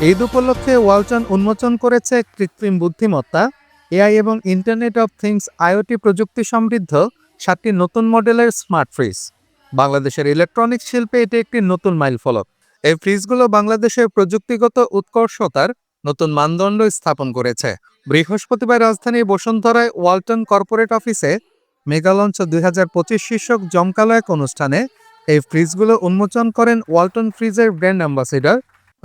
ঈদ উপলক্ষে ওয়ালটন উন্মোচন করেছে কৃত্রিম বুদ্ধিমত্তা, এআই এবং ইন্টারনেট অফ থিংস আইওটি প্রযুক্তি সমৃদ্ধ সাতটি নতুন মডেলের স্মার্ট ফ্রিজ। বাংলাদেশের ইলেকট্রনিক্স শিল্পে এটি একটি নতুন মাইলফলক। এই ফ্রিজগুলো বাংলাদেশের প্রযুক্তিগত উৎকর্ষতার নতুন মানদণ্ড স্থাপন করেছে। বৃহস্পতিবার রাজধানী বসুন্ধরায় ওয়ালটন কর্পোরেট অফিসে মেগালঞ্চ দুই হাজার পঁচিশ শীর্ষক জমকালো এক অনুষ্ঠানে এই ফ্রিজগুলো উন্মোচন করেন ওয়ালটন ফ্রিজের ব্র্যান্ড অ্যাম্বাসেডর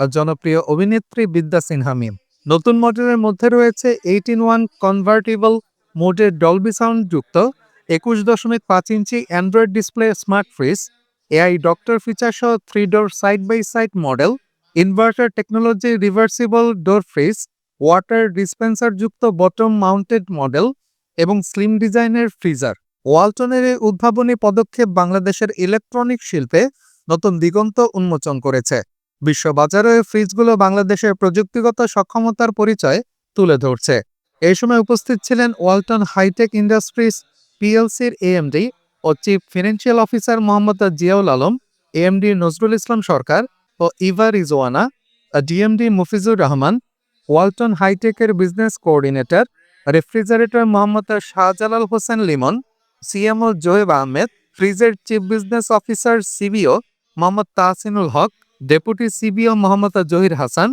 জনপ্রিয় অভিনেত্রী বিদ্যা সিনহা মিম। নতুন মডেলের মধ্যে রয়েছে এইট ইন ওয়ান কনভার্টেবল মোডের ডলবি সাউন্ড যুক্ত, একুশ দশমিক পাঁচ inch Android display smart fridge AI doctor feature সহ three door side by side model inverter technology reversible door fridge water dispenser যুক্ত বটম মাউন্টেড মডেল এবং স্লিম ডিজাইনের freezer ওয়ালটনের এই উদ্ভাবনী পদক্ষেপ বাংলাদেশের ইলেকট্রনিক শিল্পে নতুন দিগন্ত উন্মোচন করেছে। বিশ্ববাজারে ফ্রিজগুলো বাংলাদেশের প্রযুক্তিগত সক্ষমতার পরিচয় তুলে ধরছে। এই সময় উপস্থিত ছিলেন ওয়ালটন হাইটেক ইন্ডাস্ট্রিজ পিএলসির এএমডি ও chief financial officer Mohammad Ziaul Alam, AMD Nazrul Islam Sarkar ও Eva Rizwana, DMD Mufizur Rahman, Walton হাইটেকের business coordinator, refrigerator Mohammad Shahjalal Hossain Limon, CMO Zoeb Ahmed, ফ্রিজের chief business officer CBO Mohammad Tahsinul Haque deputy CBO Mohammad Zahir Hasan,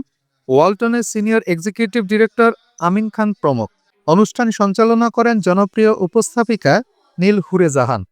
ওয়ালটনের senior executive director Amin Khan প্রমুখ। অনুষ্ঠান সঞ্চালনা করেন জনপ্রিয় উপস্থাপিকা নীল হুরে জাহান